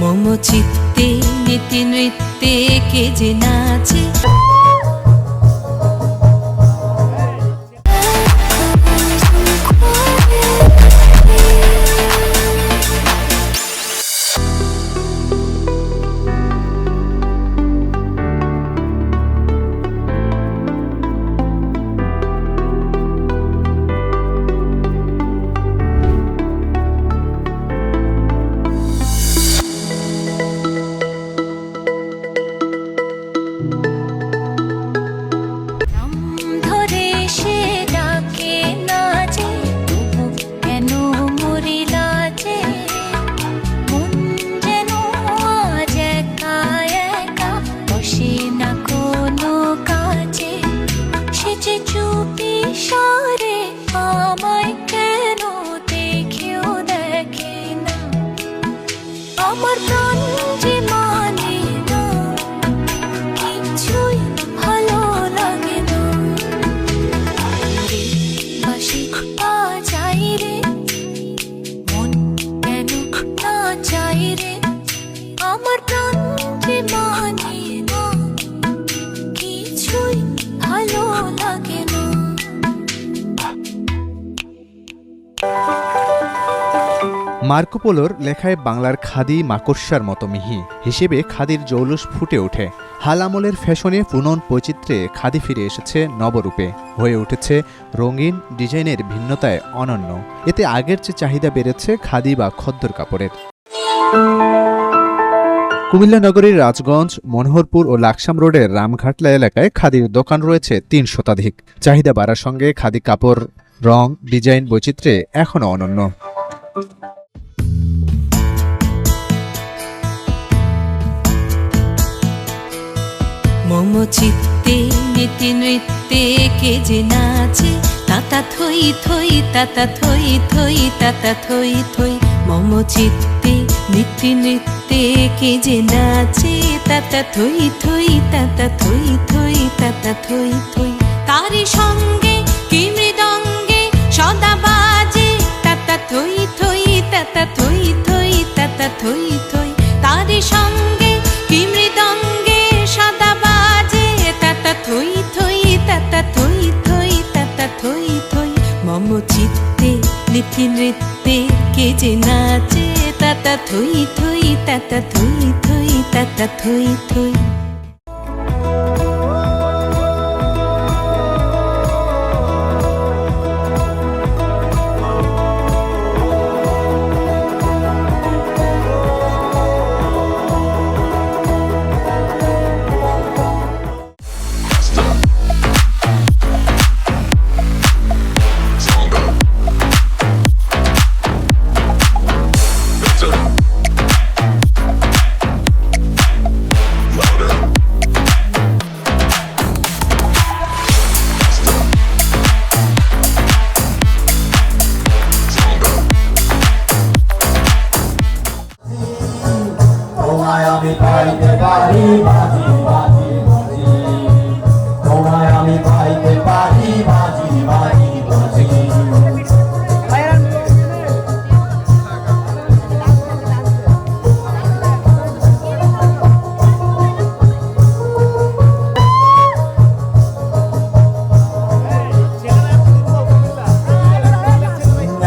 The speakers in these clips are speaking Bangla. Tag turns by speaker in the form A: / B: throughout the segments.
A: মম চিত্তে নীতি নৃত্যে কে যে নাচে।
B: মার্কোপোলোর লেখায় বাংলার খাদি মাকড়সার মতো মিহি হিসেবে খাদির জৌলুস ফুটে ওঠে। হাল আমলের ফ্যাশনে পুনন বৈচিত্র্যে খাদি ফিরে এসেছে নবরূপে। হয়ে উঠেছে রঙিন ডিজাইনের ভিন্নতায় অনন্য। এতে আগের চেয়ে চাহিদা বেড়েছে খাদি বা খদ্দর কাপড়ের। কুমিল্লা নগরীর রাজগঞ্জ, মনোহরপুর ও লাকসাম রোডের রামঘাটলা এলাকায় খাদির দোকান রয়েছে তিন শতাধিক। চাহিদা বাড়ার সঙ্গে খাদি কাপড়, রং, ডিজাইন বৈচিত্র্যে এখনও অনন্য।
A: চিত্তে নীতি নৃত্যে কে যে নাচে তাতা থই থই তাতা থই থই তাতা থই থই। মম চিত্তে নীতি নৃত্যে কে যে নাচে তাতা থই থই তাতা থই থই তাতা থই থই। তারি সঙ্গে কি মৃদঙ্গে সদা বাজে তাতা থই থই তাতা থই থই তাতা থই লিথি নৃত্যে কে যে নাচে তাতা থই থই তাতা থই থই তাতা থই থই
C: আমি পাইতে পারি বাজি বাজি বাজি। তোমায় আমি পাইতে পারি বাজি বাজি বাজি।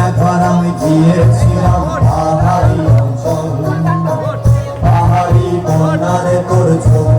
C: একবার আমি গিয়েছিলাম পাহাড়ি the